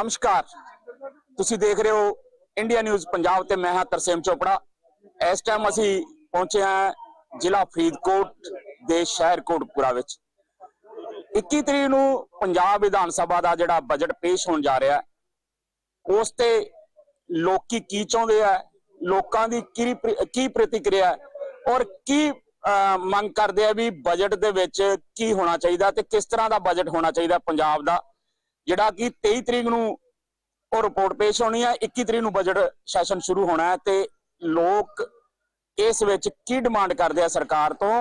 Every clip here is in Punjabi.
ਨਮਸਕਾਰ। ਤੁਸੀਂ ਦੇਖ ਰਹੇ ਹੋ ਇੰਡੀਆ ਨਿਊਜ਼ ਪੰਜਾਬ ਤੇ ਮੈਂ ਹਾਂ ਤਰਸੇਮ ਚੋਪੜਾ। ਇਸ ਟਾਈਮ ਅਸੀਂ ਪਹੁੰਚੇ ਹਾਂ ਜ਼ਿਲ੍ਹਾ ਫਰੀਦਕੋਟ ਦੇ ਸ਼ਹਿਰ ਕੋਟਪੁਰਾ ਵਿੱਚ। 21 ਤਰੀਕ ਨੂੰ ਪੰਜਾਬ ਵਿਧਾਨ ਸਭਾ ਦਾ ਜਿਹੜਾ ਬਜਟ ਪੇਸ਼ ਹੋਣ ਜਾ ਰਿਹਾ ਉਸ ਤੇ ਲੋਕੀ ਕੀ ਚਾਹੁੰਦੇ ਆ, ਲੋਕਾਂ ਦੀ ਕੀ ਕੀ ਪ੍ਰਤੀਕਿਰਿਆ ਔਰ ਕੀ ਮੰਗ ਕਰਦੇ ਆ ਵੀ ਬਜਟ ਦੇ ਵਿੱਚ ਕੀ ਹੋਣਾ ਚਾਹੀਦਾ ਤੇ ਕਿਸ ਤਰ੍ਹਾਂ ਦਾ ਬਜਟ ਹੋਣਾ ਚਾਹੀਦਾ ਪੰਜਾਬ ਦਾ। ਜਿਹੜਾ ਕਿ 23 ਤਰੀਕ ਨੂੰ ਉਹ ਰਿਪੋਰਟ ਪੇਸ਼ ਹੋਣੀ ਹੈ 21 ਤਰੀਕ ਨੂੰ ਬਜਟ ਸੈਸ਼ਨ ਸ਼ੁਰੂ ਹੋਣਾ ਹੈ ਤੇ ਲੋਕ ਇਸ ਵਿੱਚ ਕੀ ਡਿਮਾਂਡ ਕਰਦੇ ਆ ਸਰਕਾਰ ਤੋਂ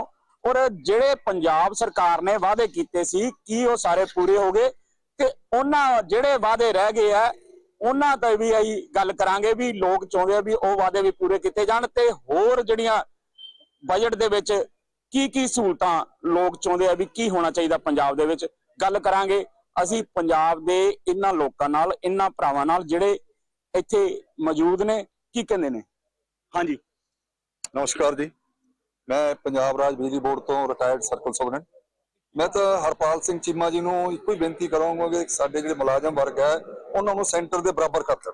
ਔਰ ਜਿਹੜੇ ਪੰਜਾਬ ਸਰਕਾਰ ਨੇ ਵਾਅਦੇ ਕੀਤੇ ਸੀ, ਕੀ ਉਹ ਸਾਰੇ ਪੂਰੇ ਹੋ ਗਏ ਤੇ ਉਹਨਾਂ ਜਿਹੜੇ ਵਾਅਦੇ ਰਹਿ ਗਏ ਆ, ਉਹਨਾਂ ਤੇ ਵੀ ਅਸੀਂ ਗੱਲ ਕਰਾਂਗੇ ਵੀ ਲੋਕ ਚਾਹੁੰਦੇ ਆ ਵੀ ਉਹ ਵਾਅਦੇ ਵੀ ਪੂਰੇ ਕੀਤੇ ਜਾਣ ਤੇ ਹੋਰ ਜਿਹੜੀਆਂ ਬਜਟ ਦੇ ਵਿੱਚ ਕੀ ਕੀ ਸਹੂਲਤਾਂ ਲੋਕ ਚਾਹੁੰਦੇ ਆ ਵੀ ਕੀ ਹੋਣਾ ਚਾਹੀਦਾ ਪੰਜਾਬ ਦੇ ਵਿੱਚ, ਗੱਲ ਕਰਾਂਗੇ। ਅਸੀਂ ਪੰਜਾਬ ਦੇ ਇਹਨਾਂ ਲੋਕਾਂ ਨਾਲ, ਇਹਨਾਂ ਭਰਾਵਾਂ ਨਾਲ ਜਿਹੜੇ ਇੱਥੇ ਮੌਜੂਦ ਨੇ, ਕੀ ਕਹਿੰਦੇ ਨੇ? ਹਾਂਜੀ। ਨਮਸਕਾਰ ਜੀ। ਮੈਂ ਪੰਜਾਬ ਰਾਜ ਬਿਜਲੀ ਬੋਰਡ ਤੋਂ ਰਿਟਾਇਰਡ ਸਰਕਲ ਸੁਪਰਡੈਂਟ ਮੈਂ ਤਾਂ ਹਰਪਾਲ ਸਿੰਘ ਚੀਮਾ ਜੀ ਨੂੰ ਇੱਕੋ ਹੀ ਬੇਨਤੀ ਕਰਾਂਗਾ ਕਿ ਸਾਡੇ ਜਿਹੜੇ ਮੁਲਾਜ਼ਮ ਵਰਗ ਹੈ, ਉਹਨਾਂ ਨੂੰ ਸੈਂਟਰ ਦੇ ਬਰਾਬਰ ਕਰ ਦੇਣ।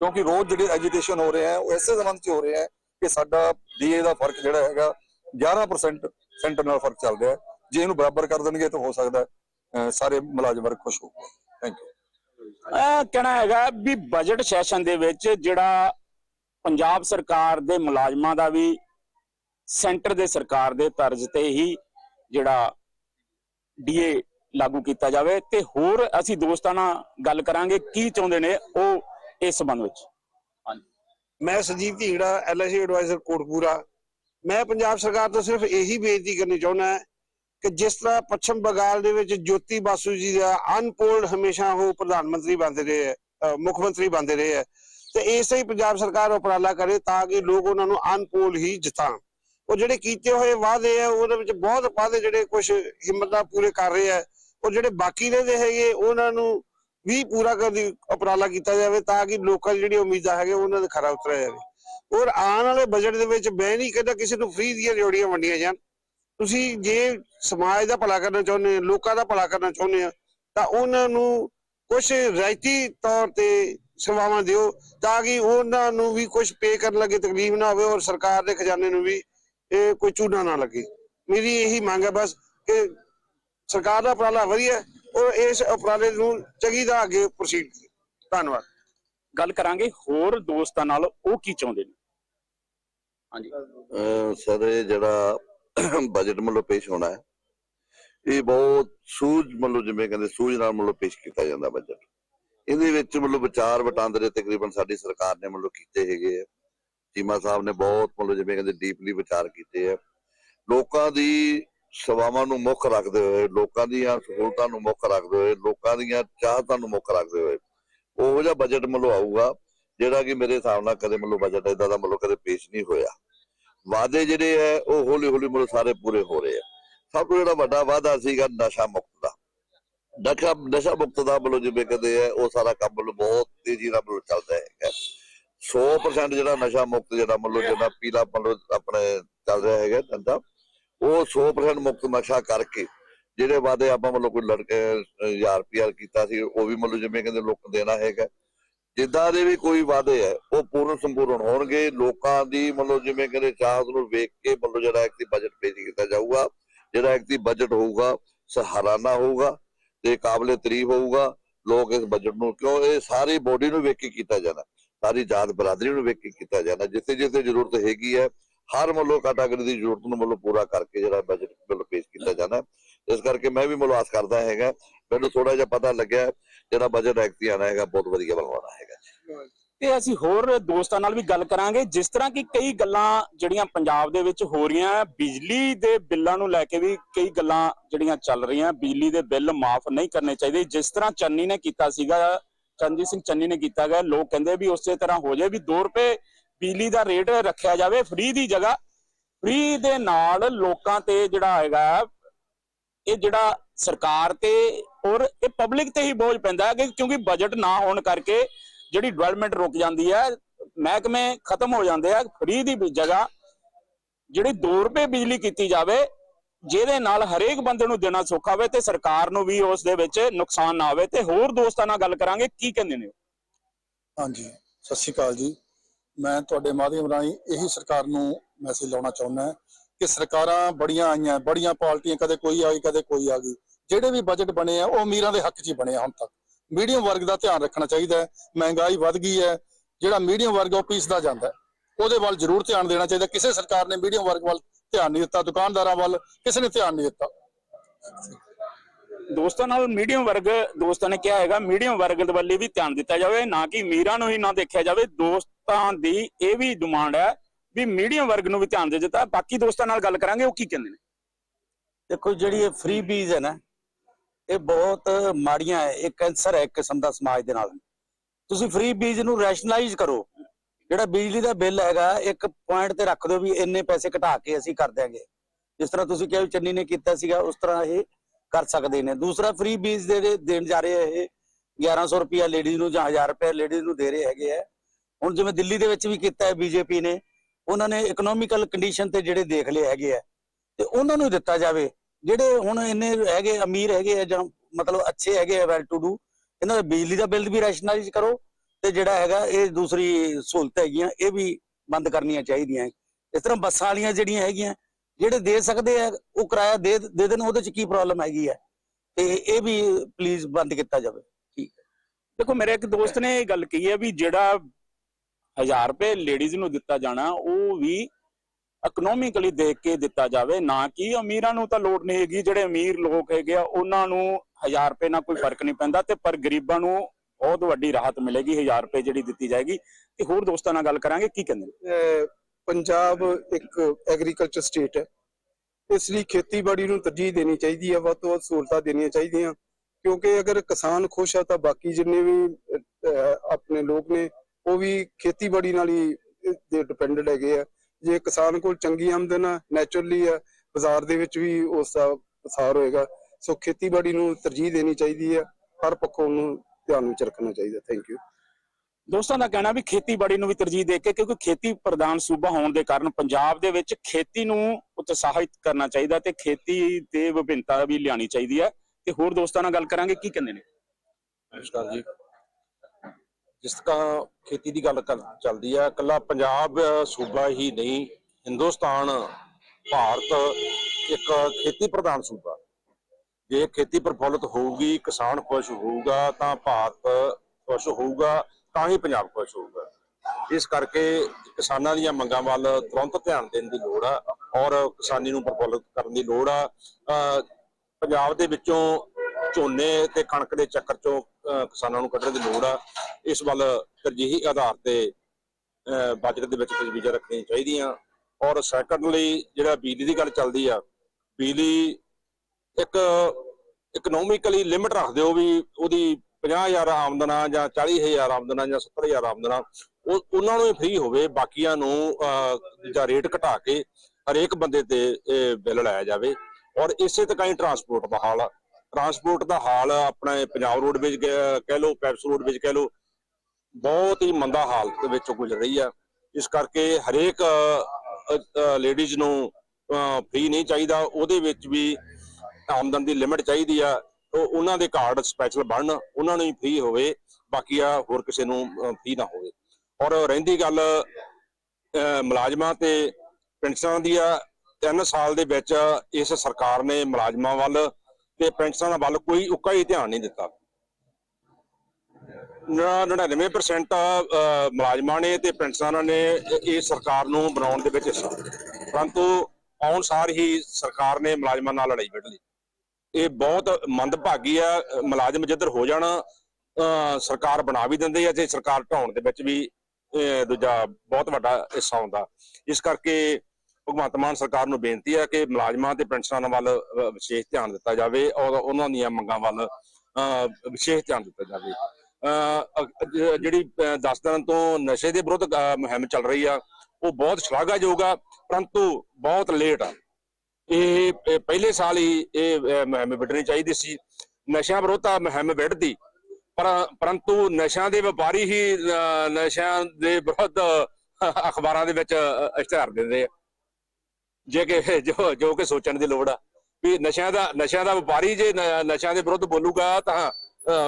ਕਿਉਂਕਿ ਰੋਜ਼ ਜਿਹੜੇ ਐਜੀਟੇਸ਼ਨ ਹੋ ਰਹੇ ਹੈ, ਉਹ ਇਸੇ ਸੰਬੰਧ 'ਚ ਹੋ ਰਹੇ ਹੈ ਕਿ ਸਾਡਾ ਡੀਏ ਦਾ ਫ਼ਰਕ ਜਿਹੜਾ ਹੈਗਾ 11% ਸੈਂਟਰ ਨਾਲ ਫ਼ਰਕ ਚੱਲ ਰਿਹਾ ਜੇ ਇਹਨੂੰ ਬਰਾਬਰ ਕਰ ਦੇਣਗੇ ਤਾਂ ਹੋ ਸਕਦਾ ਸਾਰੇ ਮੁਲਾਜ਼ਮ ਵਰਗ ਖੁਸ਼ ਹੋਊਗਾ। ਥੈਂਕ ਯੂ ਇਹ ਕਹਿਣਾ ਹੈਗਾ ਵੀ ਬਜਟ ਸੈਸ਼ਨ ਦੇ ਵਿੱਚ ਜਿਹੜਾ ਪੰਜਾਬ ਸਰਕਾਰ ਦੇ ਮੁਲਾਜ਼ਮਾਂ ਦਾ ਵੀ ਸੈਂਟਰ ਦੇ ਸਰਕਾਰ ਦੇ ਤਰਜ਼ ਤੇ ਹੀ ਜਿਹੜਾ ਡੀਏ ਲਾਗੂ ਕੀਤਾ ਜਾਵੇ ਤੇ ਹੋਰ ਅਸੀਂ ਦੋਸਤਾਂ ਨਾਲ ਗੱਲ ਕਰਾਂਗੇ ਕੀ ਚਾਹੁੰਦੇ ਨੇ ਉਹ ਇਸ ਸੰਬੰਧ ਵਿੱਚ। ਮੈਂ ਸੰਜੀਵ ਢੀਂਗੜਾ ਐਲਆਈਸੀ ਐਡਵਾਈਜ਼ਰ ਕੋਟਪੂਰਾ ਮੈਂ ਪੰਜਾਬ ਸਰਕਾਰ ਤੋਂ ਸਿਰਫ ਇਹੀ ਬੇਨਤੀ ਕਰਨੀ ਚਾਹੁੰਦਾ ਹਾਂ ਕਿ ਜਿਸ ਤਰ੍ਹਾਂ ਪੱਛਮ ਬੰਗਾਲ ਦੇ ਵਿੱਚ ਜੋਤੀ ਬਾਸੂ ਜੀ ਦਾ ਅਨਪੋਲਡ ਹਮੇਸ਼ਾ ਉਹ ਪ੍ਰਧਾਨ ਮੰਤਰੀ ਬਣਦੇ ਰਹੇ ਹੈ ਮੁੱਖ ਮੰਤਰੀ ਬਣਦੇ ਰਹੇ ਹੈ। ਤੇ ਇਸੇ ਹੀ ਪੰਜਾਬ ਸਰਕਾਰ ਉਪਰਾਲਾ ਕਰੇ ਤਾਂ ਕਿ ਲੋਕ ਉਹਨਾਂ ਨੂੰ ਅਨਪੋਲ ਹੀ ਜਿਤਾਣ। ਉਹ ਜਿਹੜੇ ਕੀਤੇ ਹੋਏ ਵਾਅਦੇ ਆ ਉਹਦੇ ਵਿੱਚ ਬਹੁਤ ਵਾਅਦੇ ਜਿਹੜੇ ਕੁਝ ਹਿੰਮਤ ਨਾਲ ਪੂਰੇ ਕਰ ਰਹੇ ਆ ਉਹ ਜਿਹੜੇ ਬਾਕੀ ਰਹਿੰਦੇ ਹੈਗੇ, ਉਹਨਾਂ ਨੂੰ ਵੀ ਪੂਰਾ ਕਰਨ ਦੀ ਉਪਰਾਲਾ ਕੀਤਾ ਜਾਵੇ ਤਾਂ ਕਿ ਲੋਕਾਂ ਦੀ ਜਿਹੜੀ ਉਮੀਦਾਂ ਹੈਗੇ ਉਹਨਾਂ ਦੇ ਖਰਾ ਉਤਰਿਆ ਜਾਵੇ। ਔਰ ਆਉਣ ਵਾਲੇ ਬਜਟ ਦੇ ਵਿੱਚ ਮੈਂ ਨਹੀਂ ਕਹਿੰਦਾ ਕਿਸੇ ਨੂੰ ਫ੍ਰੀ ਦੀਆਂ ਜੋੜੀਆਂ ਵੰਡੀਆਂ ਜਾਣ। ਤੁਸੀਂ ਜੇ ਸਮਾਜ ਦਾ ਭਲਾ ਕਰਨਾ ਚਾਹੁੰਦੇ ਹੋ ਲੋਕਾਂ ਦਾ ਭਲਾ ਕਰਨਾ ਚਾਹੁੰਦੇ ਹੋ ਤਾਂ ਉਹਨਾਂ ਨੂੰ ਕੁਝ ਰਾਇਤੀ ਤੌਰ ਤੇ ਸੇਵਾਵਾਂ ਦਿਓ ਤਾਂ ਕਿ ਉਹਨਾਂ ਨੂੰ ਵੀ ਕੁਝ ਪੇ ਕਰਨ ਲੱਗੇ ਤਕਲੀਫ ਨਾ ਹੋਵੇ ਔਰ ਸਰਕਾਰ ਦੇ ਖਜ਼ਾਨੇ ਨੂੰ ਵੀ ਇਹ ਕੋਈ ਚੂਨਾ ਨਾ ਲੱਗੇ। ਮੇਰੀ ਇਹੀ ਮੰਗ ਹੈ ਬਸ ਕਿ ਸਰਕਾਰ ਦਾ ਉਪਰਾਲਾ ਵਧੀਆ ਹੈ ਔਰ ਇਸ ਉਪਰਾਲੇ ਨੂੰ ਚੰਗੀ ਤਰ੍ਹਾਂ ਅੱਗੇ ਪ੍ਰੋਸੀਡ ਧੰਨਵਾਦ। ਗੱਲ ਕਰਾਂਗੇ ਹੋਰ ਦੋਸਤਾਂ ਨਾਲ ਉਹ ਕੀ ਚਾਹੁੰਦੇ ਨੇ? ਹਾਂਜੀ। ਸਰ ਇਹ ਜਿਹੜਾ ਬਜਟ ਵੱਲੋਂ ਪੇਸ਼ ਹੋਣਾ ਹੈ। ਇਹ ਬਹੁਤ ਸੂਝ ਮਤਲਬ ਜਿਵੇਂ ਕਹਿੰਦੇ ਸੂਝ ਨਾਲ ਮਤਲਬ ਪੇਸ਼ ਕੀਤਾ ਜਾਂਦਾ ਬਜਟ। ਇਹਦੇ ਵਿੱਚ ਮਤਲਬ ਵਿਚਾਰ ਵਟਾਂਦਰੇ ਤਕਰੀਬਨ ਸਾਡੀ ਸਰਕਾਰ ਨੇ ਮਤਲਬ ਕੀਤੇ ਹੈਗੇ ਆ। ਚੀਮਾ ਸਾਹਿਬ ਨੇ ਬਹੁਤ ਮਤਲਬ ਜਿਵੇਂ ਕਹਿੰਦੇ ਡੀਪਲੀ ਵਿਚਾਰ ਕੀਤੇ ਆ। ਲੋਕਾਂ ਦੀ ਸੇਵਾਵਾਂ ਨੂੰ ਮੁੱਖ ਰੱਖਦੇ ਹੋਏ, ਲੋਕਾਂ ਦੀਆਂ ਸਹੂਲਤਾਂ ਨੂੰ ਮੁੱਖ ਰੱਖਦੇ ਹੋਏ, ਲੋਕਾਂ ਦੀਆਂ ਚਾਹਤਾਂ ਨੂੰ ਮੁੱਖ ਰੱਖਦੇ ਹੋਏ ਉਹੋ ਜਿਹਾ ਬਜਟ ਮਤਲਬ ਆਊਗਾ, ਜਿਹੜਾ ਕਿ ਮੇਰੇ ਹਿਸਾਬ ਨਾਲ ਕਦੇ ਮਤਲਬ ਬਜਟ ਇਦਾਂ ਦਾ ਮਤਲਬ ਕਦੇ ਪੇਸ਼ ਨਹੀਂ ਹੋਇਆ। ਵਾਅਦੇ ਜਿਹੜੇ ਹੈ, ਉਹ ਹੌਲੀ ਹੌਲੀ ਮਤਲਬ ਸਾਰੇ ਪੂਰੇ ਹੋ ਰਹੇ ਆ। ਸਭ ਤੋਂ ਜਿਹੜਾ ਵੱਡਾ ਵਾਅਦਾ ਸੀਗਾ ਨਸ਼ਾ ਮੁਕਤ ਦਾ। ਨਸ਼ਾ ਨਸ਼ਾ ਮੁਕਤ ਦਾ ਮਤਲਬ ਜਿਵੇਂ ਕਹਿੰਦੇ ਆ, ਉਹ ਸਾਰਾ ਕੰਮ ਮਤਲਬ ਬਹੁਤ ਤੇਜ਼ੀ ਨਾਲ ਮਤਲਬ ਚੱਲਦਾ ਹੈਗਾ। 100% ਜਿਹੜਾ ਨਸ਼ਾ ਮੁਕਤ ਜਿਹੜਾ ਮਤਲਬ ਜਿਹੜਾ ਪੀਲਾ ਮਤਲਬ ਆਪਣੇ ਚੱਲ ਰਿਹਾ ਹੈਗਾ ਧੰਦਾ, ਉਹ 100% ਮੁਕਤ ਨਸ਼ਾ ਕਰਕੇ ਜਿਹੜੇ ਵਾਅਦੇ ਆਪਾਂ ਮਤਲਬ ਕੋਈ ਲੜਕੇ 1000 ਰੁਪਿਆ ਕੀਤਾ ਸੀ, ਉਹ ਵੀ ਮਤਲਬ ਜਿਵੇਂ ਕਹਿੰਦੇ ਲੋਕ ਦੇਣਾ ਹੈਗਾ। ਜਿੱਦਾਂ ਦੇ ਵੀ ਕੋਈ ਵਾਅਦੇ ਹੈ, ਉਹ ਪੂਰਨ ਸੰਪੂਰਨ ਹੋਣਗੇ। ਲੋਕਾਂ ਦੀ ਮਤਲਬ ਜਿਵੇਂ ਕਹਿੰਦੇ ਚਾਹਤ ਨੂੰ ਵੇਖ ਕੇ ਮਤਲਬ ਜਿਹੜਾ ਐਕਟੀ ਬਜਟ ਪੇਸ਼ ਕੀਤਾ ਜਾਊਗਾ, ਜਿਹੜਾ ਐਕਟੀ ਬਜਟ ਹੋਊਗਾ ਸਹਾਰਾਨਾ ਹੋਊਗਾ ਤੇ ਕਾਬਲੇ ਤਾਰੀਫ ਹੋਊਗਾ। ਲੋਕ ਇਸ ਬਜਟ ਨੂੰ ਕਿਉਂ, ਇਹ ਸਾਰੀ ਬੋਡੀ ਨੂੰ ਵੇਖ ਕੇ ਕੀਤਾ ਜਾਣਾ, ਸਾਰੀ ਜਾਤ ਬਰਾਦਰੀ ਨੂੰ ਵੇਖ ਕੇ ਕੀਤਾ ਜਾਣਾ, ਜਿੱਥੇ ਜਿੱਥੇ ਜ਼ਰੂਰਤ ਹੈਗੀ ਹੈ, ਹਰ ਮਤਲਬ ਕੈਟਾਗਰੀ ਦੀ ਜ਼ਰੂਰਤ ਨੂੰ ਮਤਲਬ ਪੂਰਾ ਕਰਕੇ ਜਿਹੜਾ ਬਜਟ ਮਤਲਬ ਪੇਸ਼ ਕੀਤਾ ਜਾਣਾ। ਇਸ ਕਰਕੇ ਮੈਂ ਵੀ ਮਤਲਬ ਆਸ ਕਰਦਾ ਹੈਗਾ, ਮੈਨੂੰ ਥੋੜਾ ਜਿਹਾ ਪਤਾ ਲੱਗਿਆ ਜਿਹੜਾ ਬਜਟ ਐਕਟੀ ਆਣਾ ਹੈਗਾ, ਬਹੁਤ ਵਧੀਆ ਬਣਵਾਉਣਾ ਹੈਗਾ ਤੇ ਅਸੀਂ ਹੋਰ ਦੋਸਤਾਂ ਨਾਲ ਵੀ ਗੱਲ ਕਰਾਂਗੇ, ਜਿਸ ਤਰ੍ਹਾਂ ਕਿ ਕਈ ਗੱਲਾਂ ਜਿਹੜੀਆਂ ਪੰਜਾਬ ਦੇ ਵਿੱਚ ਹੋ ਰਹੀਆਂ ਬਿਜਲੀ ਦੇ ਬਿੱਲਾਂ ਨੂੰ ਲੈ ਕੇ ਵੀ ਕਈ ਗੱਲਾਂ ਜਿਹੜੀਆਂ ਚੱਲ ਰਹੀਆਂ, ਬਿਜਲੀ ਦੇ ਬਿੱਲ ਮਾਫ ਨਹੀਂ ਕਰਨੇ ਚਾਹੀਦੇ। ਜਿਸ ਤਰ੍ਹਾਂ ਚੰਨੀ ਨੇ ਕੀਤਾ ਸੀਗਾ ਚੰਦੀ ਸਿੰਘ ਚੰਨੀ ਨੇ ਕੀਤਾ ਗਿਆ, ਲੋਕ ਕਹਿੰਦੇ ਵੀ ਉਸੇ ਤਰ੍ਹਾਂ ਹੋ ਜਾਏ ਵੀ 2 ਰੁਪਏ ਬਿਜਲੀ ਦਾ ਰੇਟ ਰੱਖਿਆ ਜਾਵੇ ਫ੍ਰੀ ਦੀ ਜਗ੍ਹਾ। ਫ੍ਰੀ ਦੇ ਨਾਲ ਲੋਕਾਂ ਤੇ ਜਿਹੜਾ ਹੈਗਾ, ਇਹ ਜਿਹੜਾ ਸਰਕਾਰ ਤੇ ਔਰ ਇਹ ਪਬਲਿਕ ਤੇ ਹੀ ਬੋਝ ਪੈਂਦਾ ਹੈ ਕਿਉਂਕਿ ਬਜਟ ਨਾ ਹੋਣ ਕਰਕੇ ਜਿਹੜੀ ਡਿਵੈਲਪਮੈਂਟ ਰੁਕ ਜਾਂਦੀ ਹੈ, ਮਹਿਕਮੇ ਖਤਮ ਹੋ ਜਾਂਦੇ ਆ ਫਰੀ ਦੀ ਜਗ੍ਹਾ ਜਿਹੜੀ 2 ਰੁਪਏ ਬਿਜਲੀ ਕੀਤੀ ਜਾਵੇ, ਜਿਹਦੇ ਨਾਲ ਹਰੇਕ ਬੰਦੇ ਨੂੰ ਦੇਣਾ ਸੌਖਾ ਹੋਵੇ ਤੇ ਸਰਕਾਰ ਨੂੰ ਵੀ ਉਸ ਦੇ ਵਿੱਚ ਨੁਕਸਾਨ ਨਾ ਆਵੇ ਤੇ ਹੋਰ ਦੋਸਤਾਂ ਨਾਲ ਗੱਲ ਕਰਾਂਗੇ, ਕੀ ਕਹਿੰਦੇ ਨੇ ਹਾਂਜੀ, ਸਤਿ ਸ਼੍ਰੀ ਅਕਾਲ ਜੀ। ਮੈਂ ਤੁਹਾਡੇ ਮਾਧਿਅਮ ਰਾਹੀਂ ਇਹੀ ਸਰਕਾਰ ਨੂੰ ਮੈਸੇਜ ਲਾਉਣਾ ਚਾਹੁੰਦਾ ਕਿ ਸਰਕਾਰਾਂ ਬੜੀਆਂ ਆਈਆਂ, ਬੜੀਆਂ ਪਾਰਟੀਆਂ, ਕਦੇ ਕੋਈ ਆ ਗਈ, ਕਦੇ ਕੋਈ ਆ ਗਈ। ਜਿਹੜੇ ਵੀ ਬਜਟ ਬਣੇ ਆ ਉਹ ਅਮੀਰਾਂ ਦੇ ਹੱਕ 'ਚ ਹੀ ਬਣੇ ਆ ਹੁਣ ਤੱਕ ਮੀਡੀਅਮ ਵਰਗ ਦਾ ਧਿਆਨ ਰੱਖਣਾ ਚਾਹੀਦਾ ਹੈ। ਮਹਿੰਗਾਈ ਵੱਧ ਗਈ ਹੈ। ਜਿਹੜਾ ਮੀਡੀਅਮ ਵਰਗ ਉਹ ਪੀਸਦਾ ਜਾਂਦਾ ਹੈ। ਉਹਦੇ ਵੱਲ ਜ਼ਰੂਰ ਧਿਆਨ ਦੇਣਾ ਚਾਹੀਦਾ। ਕਿਸੇ ਸਰਕਾਰ ਨੇ ਮੀਡੀਅਮ ਵਰਗ ਵੱਲ ਧਿਆਨ ਨਹੀਂ ਦਿੱਤਾ ਦੁਕਾਨਦਾਰਾਂ ਵੱਲ ਕਿਸੇ ਨੇ ਧਿਆਨ ਨਹੀਂ ਦਿੱਤਾ। ਦੋਸਤਾਂ ਨਾਲ ਮੀਡੀਅਮ ਵਰਗ ਦੋਸਤਾਂ ਨੇ ਕਿਹਾ ਹੈਗਾ ਮੀਡੀਅਮ ਵਰਗ ਦੇ ਵੱਲੇ ਵੀ ਧਿਆਨ ਦਿੱਤਾ ਜਾਵੇ ਨਾ ਕਿ ਅਮੀਰਾਂ ਨੂੰ ਹੀ ਨਾ ਦੇਖਿਆ ਜਾਵੇ। ਦੋਸਤਾਂ ਦੀ ਇਹ ਵੀ ਡਿਮਾਂਡ ਹੈ ਵੀ ਮੀਡੀਅਮ ਵਰਗ ਨੂੰ ਵੀ ਧਿਆਨ ਦੇ ਦਿੱਤਾ। ਬਾਕੀ ਦੋਸਤਾਂ ਨਾਲ ਗੱਲ ਕਰਾਂਗੇ ਉਹ ਕੀ ਕਹਿੰਦੇ ਨੇ? ਦੇਖੋ ਜਿਹੜੀ ਇਹ ਫ੍ਰੀ ਬੀਜ਼ ਹੈ ਨਾ ਇਹ ਬਹੁਤ ਮਾੜੀਆਂ ਹੈ ਇਹ ਕੈਂਸਰ ਹੈ ਇੱਕ ਕਿਸਮ ਦਾ ਸਮਾਜ ਦੇ ਨਾਲ। ਤੁਸੀਂ ਫ੍ਰੀ ਬੀਜ਼ ਨੂੰ ਰੈਸ਼ਨਲਾਈਜ਼ ਕਰੋ। ਜਿਹੜਾ ਬਿਜਲੀ ਦਾ ਬਿੱਲ ਹੈਗਾ, ਇੱਕ ਪੁਆਇੰਟ ਤੇ ਰੱਖ ਦਿਓ ਵੀ ਇੰਨੇ ਪੈਸੇ ਘਟਾ ਕੇ ਅਸੀਂ ਕਰ ਦਿਆਂਗੇ। ਜਿਸ ਤਰ੍ਹਾਂ ਤੁਸੀਂ ਕਿਹਾ ਚੰਨੀ ਨੇ ਕੀਤਾ ਸੀਗਾ, ਉਸ ਤਰ੍ਹਾਂ ਇਹ ਕਰ ਸਕਦੇ ਨੇ। ਦੂਸਰਾ ਫ੍ਰੀ ਬੀਜ਼ ਦੇ ਜਿਹੜੇ ਦੇਣ ਜਾ ਰਹੇ ਆ ਇਹ। 1100 ਰੁਪਿਆ ਲੇਡੀਜ਼ ਨੂੰ ਜਾਂ 1000 ਰੁਪਏ ਲੇਡੀਜ਼ ਨੂੰ ਦੇ ਰਹੇ ਹੈਗੇ ਆ। ਹੁਣ ਜਿਵੇਂ ਦਿੱਲੀ ਦੇ ਵਿੱਚ ਵੀ ਕੀਤਾ ਹੈ ਬੀਜੇਪੀ ਨੇ, ਉਹਨਾਂ ਨੇ ਇਕਨੋਮਿਕਲ ਕੰਡੀਸ਼ਨ ਤੇ ਜਿਹੜੇ ਦੇਖ ਲਏ ਹੈਗੇ ਆ, ਤੇ ਉਹਨਾਂ ਨੂੰ ਦਿੱਤਾ ਜਾਵੇ। ਜਿਹੜੇ ਹੁਣ ਇੰਨੇ ਹੈਗੇ ਅਮੀਰ ਹੈਗੇ ਆ ਜਾਂ ਮਤਲਬ ਅੱਛੇ ਹੈਗੇ ਆ ਵੈਲ ਟੂ ਡੂ ਇਹਨਾਂ ਦਾ ਬਿਜਲੀ ਦਾ ਬਿੱਲ ਵੀ ਰੈਸ਼ਨਲਾਈਜ਼ ਕਰੋ ਤੇ ਜਿਹੜਾ ਹੈਗਾ ਇਹ ਦੂਸਰੀ ਸਹੂਲਤ ਹੈਗੀਆਂ, ਇਹ ਵੀ ਬੰਦ ਕਰਨੀਆਂ ਚਾਹੀਦੀਆਂ। ਇਸ ਤਰ੍ਹਾਂ ਬੱਸਾਂ ਵਾਲੀਆਂ ਜਿਹੜੀਆਂ ਹੈਗੀਆਂ, ਜਿਹੜੇ ਦੇ ਸਕਦੇ ਆ, ਉਹ ਕਿਰਾਇਆ ਦੇ ਦੇ ਦੇਣ, ਉਹਦੇ ਚ ਕੀ ਪ੍ਰੋਬਲਮ ਹੈਗੀ ਹੈ ਤੇ ਇਹ ਵੀ ਪਲੀਜ਼ ਬੰਦ ਕੀਤਾ ਜਾਵੇ। ਠੀਕ ਹੈ। ਦੇਖੋ, ਮੇਰੇ ਇੱਕ ਦੋਸਤ ਨੇ ਇਹ ਗੱਲ ਕਹੀ ਹੈ ਵੀ ਜਿਹੜਾ 1000 ਰੁਪਏ ਲੇਡੀਜ਼ ਨੂੰ ਦਿੱਤਾ ਜਾਣਾ, ਉਹ ਵੀ ਇਕਨੋਮਿਕਲੀ ਦੇਖ ਕੇ ਦਿੱਤਾ ਜਾਵੇ, ਨਾ ਕਿ ਅਮੀਰਾਂ ਨੂੰ ਤਾਂ ਲੋੜ ਨਹੀਂ ਹੈਗੀ, ਜਿਹੜੇ ਅਮੀਰ ਲੋਕ ਹੈਗੇ ਆ, ਉਹਨਾਂ ਨੂੰ 1000 ਰੁਪਏ ਨਾਲ ਕੋਈ ਫ਼ਰਕ ਨਹੀਂ ਪੈਂਦਾ ਤੇ ਪਰ ਗਰੀਬਾਂ ਨੂੰ ਬਹੁਤ ਵੱਡੀ ਰਾਹਤ ਮਿਲੇਗੀ 1000 ਰੁਪਏ ਜਿਹੜੀ ਦਿੱਤੀ ਜਾਏਗੀ। ਤੇ ਹੋਰ ਦੋਸਤਾਂ ਨਾਲ ਗੱਲ ਕਰਾਂਗੇ, ਕੀ ਕਹਿੰਦੇ ਪੰਜਾਬ ਇੱਕ ਐਗਰੀਕਲਚਰ ਸਟੇਟ ਹੈ। ਇਸ ਲਈ ਖੇਤੀਬਾੜੀ ਨੂੰ ਤਰਜੀਹ ਦੇਣੀ ਚਾਹੀਦੀ ਹੈ, ਵੱਧ ਤੋਂ ਵੱਧ ਸਹੂਲਤਾਂ ਦੇਣੀਆਂ ਚਾਹੀਦੀਆਂ। ਕਿਉਂਕਿ ਅਗਰ ਕਿਸਾਨ ਖੁਸ਼ ਆ, ਤਾਂ ਬਾਕੀ ਜਿੰਨੇ ਵੀ ਆਪਣੇ ਲੋਕ ਨੇ, ਉਹ ਵੀ ਖੇਤੀਬਾੜੀ ਨਾਲ ਹੀ ਦੇ ਡਿਪੈਂਡਡ ਹੈਗੇ ਆ। ਜੇ ਕਿਸਾਨ ਕੋਲ ਚੰਗੀ ਆਮਦਨ ਆ ਨੈਚੁਰਲੀ ਆ ਬਾਜ਼ਾਰ ਦੇ ਵਿੱਚ ਵੀ ਉਸ ਦਾ ਪਸਾਰ ਹੋਏਗਾ। ਸੋ ਖੇਤੀਬਾੜੀ ਨੂੰ ਤਰਜੀਹ ਦੇਣੀ ਚਾਹੀਦੀ ਹੈ ਹਰ ਪੱਖੋਂ ਨੂੰ ਧਿਆਨ ਵਿੱਚ ਰੱਖਣਾ ਚਾਹੀਦਾ। ਥੈਂਕ ਯੂ ਦੋਸਤਾਂ ਦਾ ਕਹਿਣਾ ਵੀ ਖੇਤੀਬਾੜੀ ਨੂੰ ਵੀ ਤਰਜੀਹ ਦੇ ਕੇ ਕਿਉਂਕਿ ਖੇਤੀ ਪ੍ਰਧਾਨ ਸੂਬਾ ਹੋਣ ਦੇ ਕਾਰਨ ਪੰਜਾਬ ਦੇ ਵਿੱਚ ਖੇਤੀ ਨੂੰ ਉਤਸ਼ਾਹਿਤ ਕਰਨਾ ਚਾਹੀਦਾ ਤੇ ਖੇਤੀ ਤੇ ਵਿਭਿੰਨਤਾ ਵੀ ਲਿਆਣੀ ਚਾਹੀਦੀ ਹੈ ਤੇ ਹੋਰ ਦੋਸਤਾਂ ਨਾਲ ਗੱਲ ਕਰਾਂਗੇ ਕੀ ਕਹਿੰਦੇ ਨੇ? ਨਮਸਕਾਰ ਜੀ। ਜਿਸ ਤਰ੍ਹਾਂ ਖੇਤੀ ਦੀ ਗੱਲ ਚੱਲਦੀ ਹੈ ਇਕੱਲਾ ਪੰਜਾਬ ਸੂਬਾ ਹੀ ਨਹੀਂ, ਹਿੰਦੁਸਤਾਨ, ਭਾਰਤ ਇੱਕ ਖੇਤੀ ਪ੍ਰਧਾਨ ਸੂਬਾ। ਜੇ ਖੇਤੀ ਪ੍ਰਫੁੱਲਤ ਹੋਊਗੀ, ਕਿਸਾਨ ਖੁਸ਼ ਹੋਊਗਾ, ਤਾਂ ਭਾਰਤ ਖੁਸ਼ ਹੋਊਗਾ, ਤਾਂ ਹੀ ਪੰਜਾਬ ਖੁਸ਼ ਹੋਊਗਾ। ਇਸ ਕਰਕੇ ਕਿਸਾਨਾਂ ਦੀਆਂ ਮੰਗਾਂ ਵੱਲ ਤੁਰੰਤ ਧਿਆਨ ਦੇਣ ਦੀ ਲੋੜ ਆ ਔਰ ਕਿਸਾਨੀ ਨੂੰ ਪ੍ਰਫੁੱਲਤ ਕਰਨ ਦੀ ਲੋੜ ਆ। ਪੰਜਾਬ ਦੇ ਵਿੱਚੋਂ ਝੋਨੇ ਤੇ ਕਣਕ ਦੇ ਚੱਕਰ ਚੋਂ ਅਹ ਕਿਸਾਨਾਂ ਨੂੰ ਕੱਢਣ ਦੀ ਲੋੜ ਆ। ਇਸ ਵੱਲ ਤਰਜੀਹੀ ਆਧਾਰ ਤੇ ਬਜਟ ਦੇ ਵਿੱਚ ਤਜਵੀਜ਼ਾਂ ਰੱਖਣੀਆਂ ਚਾਹੀਦੀਆਂ। ਔਰ ਸੈਕੰਡਲੀ ਜਿਹੜਾ ਬਿਜਲੀ ਦੀ ਗੱਲ ਚੱਲਦੀ ਆ ਬਿਜਲੀ ਇੱਕ ਇਕਨੋਮਿਕਲੀ ਲਿਮਿਟ ਰੱਖ ਦਿਓ ਵੀ ਉਹਦੀ 50000 ਆਮਦਨਾ ਜਾਂ 40000 ਆਮਦਨਾ ਜਾਂ 70000 ਆਮਦਨਾ ਉਹ ਉਹਨਾਂ ਨੂੰ ਹੀ ਫ੍ਰੀ ਹੋਵੇ ਬਾਕੀਆਂ ਨੂੰ ਅਹ, ਜਾਂ ਰੇਟ ਘਟਾ ਕੇ ਹਰੇਕ ਬੰਦੇ ਤੇ ਬਿੱਲ ਲਾਇਆ ਜਾਵੇ। ਔਰ ਇਸੇ ਤਰ੍ਹਾਂ ਹੀ ਟਰਾਂਸਪੋਰਟ ਦਾ ਹਾਲ ਆ। ਟਰਾਂਸਪੋਰਟ ਦਾ ਹਾਲ ਆਪਣੇ ਪੰਜਾਬ ਰੋਡ ਵਿੱਚ ਕਹਿ ਲਓ ਪੈਪਸ ਵਿੱਚ ਕਹਿ ਲਓ, ਬਹੁਤ ਹੀ ਮੰਦਾ ਹਾਲਤ ਦੇ ਵਿੱਚੋਂ ਗੁਜ਼ਰ ਰਹੀ ਆ। ਇਸ ਕਰਕੇ ਹਰੇਕ ਲੇਡੀਜ਼ ਨੂੰ ਫ੍ਰੀ ਨਹੀਂ ਚਾਹੀਦਾ। ਉਹਦੇ ਵਿੱਚ ਵੀ ਆਮਦਨ ਦੀ ਲਿਮਿਟ ਚਾਹੀਦੀ ਆ। ਉਹ ਉਹਨਾਂ ਦੇ ਕਾਰਡ ਸਪੈਸ਼ਲ ਬਣਨ, ਉਹਨਾਂ ਨੂੰ ਹੀ ਫ੍ਰੀ ਹੋਵੇ। ਬਾਕੀ ਆ ਹੋਰ ਕਿਸੇ ਨੂੰ ਫ੍ਰੀ ਨਾ ਹੋਵੇ। ਔਰ ਰਹਿੰਦੀ ਗੱਲ ਮੁਲਾਜ਼ਮਾਂ ਤੇ ਪੈਨਸ਼ਨਾਂ ਦੀ ਆ ਤਿੰਨ ਸਾਲ ਦੇ ਵਿੱਚ ਇਸ ਸਰਕਾਰ ਨੇ ਮੁਲਾਜ਼ਮਾਂ ਵੱਲ ਤੇ ਪੈਨਸ਼ਨਾਂ ਵੱਲ ਕੋਈ ਉੱਕਾ ਹੀ ਧਿਆਨ ਨਹੀਂ ਦਿੱਤਾ। 99% ਮੁਲਾਜ਼ਮਾਂ ਨੇ ਤੇ ਪੈਨਸ਼ਨਰਾਂ ਨੇ ਇਹ- ਸਰਕਾਰ ਨੂੰ ਬਣਾਉਣ ਦੇ ਵਿੱਚ ਹਿੱਸਾ ਪਰੰਤੂ ਆਉਣ ਸਾਰ ਹੀ ਸਰਕਾਰ ਨੇ ਮੁਲਾਜ਼ਮਾਂ ਨਾਲ ਲੜਾਈ ਵਿੱਢ ਲਈ। ਇਹ ਬਹੁਤ ਮੰਦਭਾਗੀ ਆ ਮੁਲਾਜ਼ਮ ਜਿੱਧਰ ਹੋ ਜਾਣ ਅਹ, ਸਰਕਾਰ ਬਣਾ ਵੀ ਦਿੰਦੇ ਆ ਤੇ ਸਰਕਾਰ ਢਾਉਣ ਦੇ ਵਿੱਚ ਵੀ ਅਹ, ਦੂਜਾ ਬਹੁਤ ਵੱਡਾ ਹਿੱਸਾ ਹੁੰਦਾ। ਇਸ ਕਰਕੇ ਭਗਵੰਤ ਮਾਨ ਸਰਕਾਰ ਨੂੰ ਬੇਨਤੀ ਹੈ ਕਿ ਮੁਲਾਜ਼ਮਾਂ ਤੇ ਪੈਨਸ਼ਨਰਾਂ ਵੱਲ ਵਿਸ਼ੇਸ਼ ਧਿਆਨ ਦਿੱਤਾ ਜਾਵੇ ਔਰ ਉਹਨਾਂ ਦੀਆਂ ਮੰਗਾਂ ਵੱਲ ਅਹ, ਵਿਸ਼ੇਸ਼ ਧਿਆਨ ਦਿੱਤਾ ਜਾਵੇ। ਅਹ, ਜਿਹੜੀ 10 ਦਿਨ ਤੋਂ ਨਸ਼ੇ ਦੇ ਵਿਰੁੱਧ ਮੁਹਿੰਮ ਚੱਲ ਰਹੀ ਆ ਉਹ ਬਹੁਤ ਸ਼ਲਾਘਾਯੋਗ ਆ ਪਰੰਤੂ ਬਹੁਤ ਲੇਟ ਆ। ਇਹ ਪਹਿਲੇ ਸਾਲ ਹੀ ਇਹ ਮੁਹਿੰਮ ਵਿੱਢਣੀ ਚਾਹੀਦੀ ਸੀ। ਨਸ਼ਿਆਂ ਵਿਰੁੱਧ ਮੁਹਿੰਮ ਵਿੱਢਦੀ। ਪਰ ਪਰੰਤੂ ਨਸ਼ਿਆਂ ਦੇ ਵਪਾਰੀ ਹੀ ਨਸ਼ਿਆਂ ਦੇ ਵਿਰੁੱਧ ਅਖਬਾਰਾਂ ਦੇ ਵਿੱਚ ਇਸ਼ਤਿਹਾਰ ਦਿੰਦੇ ਆ। ਜੇ ਕਿ ਜੋ ਜੋ ਕਿ ਸੋਚਣ ਦੀ ਲੋੜ ਆ ਵੀ ਨਸ਼ਿਆਂ ਦਾ ਨਸ਼ਿਆਂ ਦਾ ਵਪਾਰੀ ਜੇ ਨਸ਼ਿਆਂ ਦੇ ਵਿਰੁੱਧ ਬੋਲੂਗਾ ਤਾਂ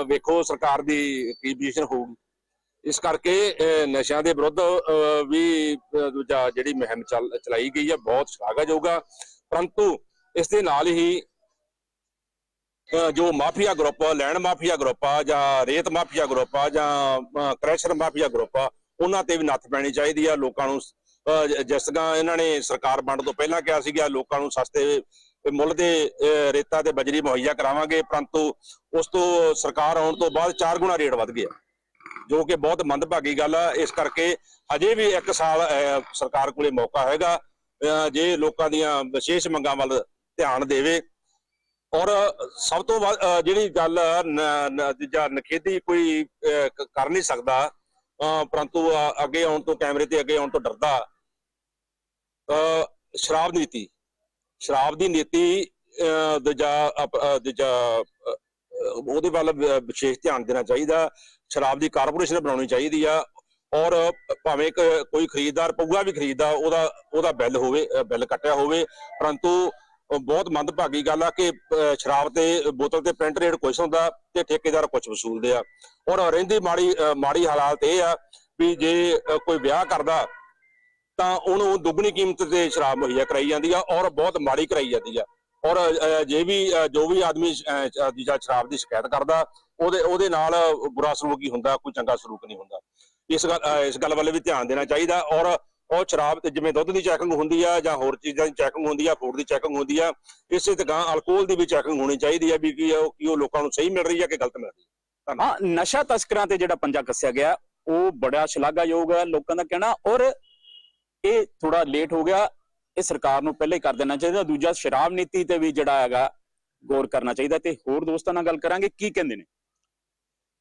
ਵੇਖੋ ਸਰਕਾਰ ਦੀ ਕੀ ਪੋਜੀਸ਼ਨ ਹੋਊਗੀ। ਇਸ ਕਰਕੇ ਨਸ਼ਿਆਂ ਦੇ ਵਿਰੁੱਧ ਵੀ ਜਿਹੜੀ ਮੁਹਿੰਮ ਚਲਾਈ ਗਈ ਹੈ ਬਹੁਤ ਸ਼ਲਾਘਾਯੋਗ ਆ। ਪਰੰਤੂ ਇਸ ਦੇ ਨਾਲ ਹੀ ਜੋ mafia group land mafia group ਆ ਜਾਂ ਰੇਤ ਮਾਫੀਆ ਗਰੁੱਪ ਆ ਜਾਂ ਅਹ, ਕ੍ਰੈਸ਼ਰ ਮਾਫੀਆ ਗਰੁੱਪ ਆ ਉਹਨਾਂ ਤੇ ਵੀ ਨੱਥ ਪੈਣੀ ਚਾਹੀਦੀ ਆ। ਲੋਕਾਂ ਨੂੰ ਜਿਸ ਤਰ੍ਹਾਂ ਇਹਨਾਂ ਨੇ ਸਰਕਾਰ ਵੰਡ ਤੋਂ ਪਹਿਲਾਂ ਕਿਹਾ ਸੀਗਾ ਲੋਕਾਂ ਨੂੰ ਸਸਤੇ ਮੁੱਲ ਦੇ ਰੇਤਾ ਤੇ ਬਜਰੀ ਮੁਹੱਈਆ ਕਰਾਵਾਂਗੇ ਪਰੰਤੂ ਉਸ ਤੋਂ ਸਰਕਾਰ ਆਉਣ ਤੋਂ ਬਾਅਦ ਚਾਰ ਗੁਣਾ ਰੇਟ ਵੱਧ ਗਿਆ ਜੋ ਕਿ ਬਹੁਤ ਮੰਦਭਾਗੀ ਗੱਲ ਆ। ਇਸ ਕਰਕੇ ਹਜੇ ਵੀ ਇੱਕ ਸਾਲ ਸਰਕਾਰ ਕੋਲੇ ਮੌਕਾ ਹੈਗਾ ਜੇ ਲੋਕਾਂ ਦੀਆਂ ਵਿਸ਼ੇਸ਼ ਮੰਗਾਂ ਵੱਲ ਧਿਆਨ ਦੇਵੇ। ਔਰ ਸਭ ਤੋਂ ਵੱਧ ਜਿਹੜੀ ਗੱਲ ਨ- ਨਖੇਦੀ ਕੋਈ ਕਰ ਨਹੀਂ ਸਕਦਾ ਅਹ, ਪਰੰਤੂ ਅੱਗੇ ਆਉਣ ਤੋਂ ਕੈਮਰੇ ਤੇ ਅੱਗੇ ਆਉਣ ਤੋਂ ਡਰਦਾ। ਸ਼ਰਾਬ ਨੀਤੀ। ਸ਼ਰਾਬ ਦੀ ਨੀਤੀ ਦੂਜਾ ਉਹਦੇ ਵੱਲ ਵਿਸ਼ੇਸ਼ ਧਿਆਨ ਦੇਣਾ ਚਾਹੀਦਾ। ਸ਼ਰਾਬ ਦੀ ਕਾਰਪੋਰੇਸ਼ਨ ਬਣਾਉਣੀ ਚਾਹੀਦੀ ਆ। ਔਰ ਭਾਵੇਂ ਕੋਈ ਖਰੀਦਦਾਰ ਪਊਗਾ ਵੀ ਖਰੀਦਦਾ, ਉਹਦਾ ਉਹਦਾ ਬਿੱਲ ਹੋਵੇ ਬਿੱਲ ਕੱਟਿਆ ਹੋਵੇ। ਪਰੰਤੂ ਬਹੁਤ ਮੰਦਭਾਗੀ ਗੱਲ ਆ ਕਿ ਸ਼ਰਾਬ ਤੇ ਬੋਤਲ ਤੇ ਪ੍ਰਿੰਟ ਰੇਟ ਕੁਛ ਹੁੰਦਾ ਤੇ ਠੇਕੇਦਾਰ ਕੁਛ ਵਸੂਲਦੇ ਆ। ਔਰ ਰਹਿੰਦੀ ਮਾੜੀ ਮਾੜੀ ਹਾਲਾਤ ਇਹ ਆ ਵੀ ਜੇ ਕੋਈ ਵਿਆਹ ਕਰਦਾ ਤਾਂ ਉਹਨੂੰ ਦੁੱਗਣੀ ਕੀਮਤ ਤੇ ਸ਼ਰਾਬ ਮੁਹੱਈਆ ਕਰਾਈ ਜਾਂਦੀ ਆ ਔਰ ਬਹੁਤ ਮਾੜੀ ਕਰਾਈ ਜਾਂਦੀ ਆ। ਔਰ ਜੇ ਵੀ ਜੋ ਵੀ ਆਦਮੀ ਅਹ, ਅਹ, ਸ਼ਰਾਬ ਦੀ ਸ਼ਿਕਾਇਤ ਕਰਦਾ ਉਹਦੇ ਉਹਦੇ ਨਾਲ ਬੁਰਾ ਸਲੂਕ ਹੀ ਹੁੰਦਾ ਕੋਈ ਚੰਗਾ ਸਲੂਕ ਨਹੀਂ ਹੁੰਦਾ। ਇਸ ਗੱਲ ਇਸ ਗੱਲ ਵੱਲ ਵੀ ਧਿਆਨ ਦੇਣਾ ਚਾਹੀਦਾ ਔਰ ਉਹ ਸ਼ਰਾਬ ਤੇ ਜਿਵੇਂ ਦੁੱਧ ਦੀ ਚੈਕਿੰਗ ਹੁੰਦੀ ਆ ਜਾਂ ਹੋਰ ਚੀਜ਼ਾਂ ਦੀ ਚੈਕਿੰਗ ਹੁੰਦੀ ਆ ਫੂਡ ਦੀ ਚੈਕਿੰਗ ਹੁੰਦੀ ਆ ਇਸੇ ਤਰ੍ਹਾਂ ਅਲਕੋਹਲ ਦੀ ਵੀ ਚੈਕਿੰਗ ਹੋਣੀ ਚਾਹੀਦੀ ਆ ਵੀ ਕੀ ਉਹ ਕੀ ਉਹ ਲੋਕਾਂ ਨੂੰ ਸਹੀ ਮਿਲ ਰਹੀ ਆ ਕਿ ਗਲਤ ਮਿਲ ਰਹੀ ਆ। ਹਾਂ ਨਸ਼ਾ ਤਸਕਰਾਂ ਤੇ ਜਿਹੜਾ ਪੰਜਾ ਕੱਸਿਆ ਗਿਆ ਉਹ ਬੜਾ ਸ਼ਲਾਘਾਯੋਗ ਹੈ ਲੋਕਾਂ ਦਾ ਕਹਿਣਾ ਔਰ ਇਹ ਥੋੜਾ ਲੇਟ ਹੋ ਗਿਆ। ਇਹ ਸਰਕਾਰ ਨੂੰ ਪਹਿਲੇ ਕਰ ਦੇਣਾ ਚਾਹੀਦਾ। ਦੂਜਾ, ਸ਼ਰਾਬ ਨੀਤੀ ਤੇ ਵੀ ਜਿਹੜਾ ਹੈਗਾ, ਗੌਰ ਕਰਨਾ ਚਾਹੀਦਾ। ਤੇ ਹੋਰ ਦੋਸਤਾਂ ਨਾਲ ਗੱਲ ਕਰਾਂਗੇ। ਕੀ ਕਹਿੰਦੇ ਨੇ?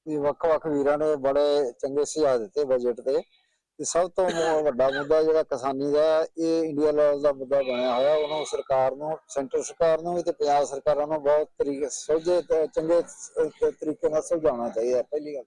ਵੀ ਵੱਖ-ਵੱਖ ਵੀਰਾਂ ਨੇ ਬੜੇ ਚੰਗੇ ਸੁਝਾਅ ਦਿੱਤੇ ਬਜਟ ਤੇ। ਤੇ ਸਭ ਤੋਂ ਵੱਡਾ ਮੁੱਦਾ ਜਿਹੜਾ ਕਿਸਾਨੀ ਦਾ, ਇਹ ਇੰਡੀਆ ਲੈਵਲ ਦਾ ਮੁੱਦਾ ਬਣਿਆ ਹੋਇਆ। ਉਹਨੂੰ ਸਰਕਾਰ ਨੂੰ, ਸੈਂਟਰ ਸਰਕਾਰ ਨੂੰ ਤੇ ਪੰਜਾਬ ਸਰਕਾਰਾਂ ਨੂੰ ਬਹੁਤ ਤਰੀਕੇ, ਸੋਝੇ ਤੇ ਚੰਗੇ ਤਰੀਕੇ ਨਾਲ ਸੁਲਝਾਉਣਾ ਚਾਹੀਦਾ। ਪਹਿਲੀ ਗੱਲ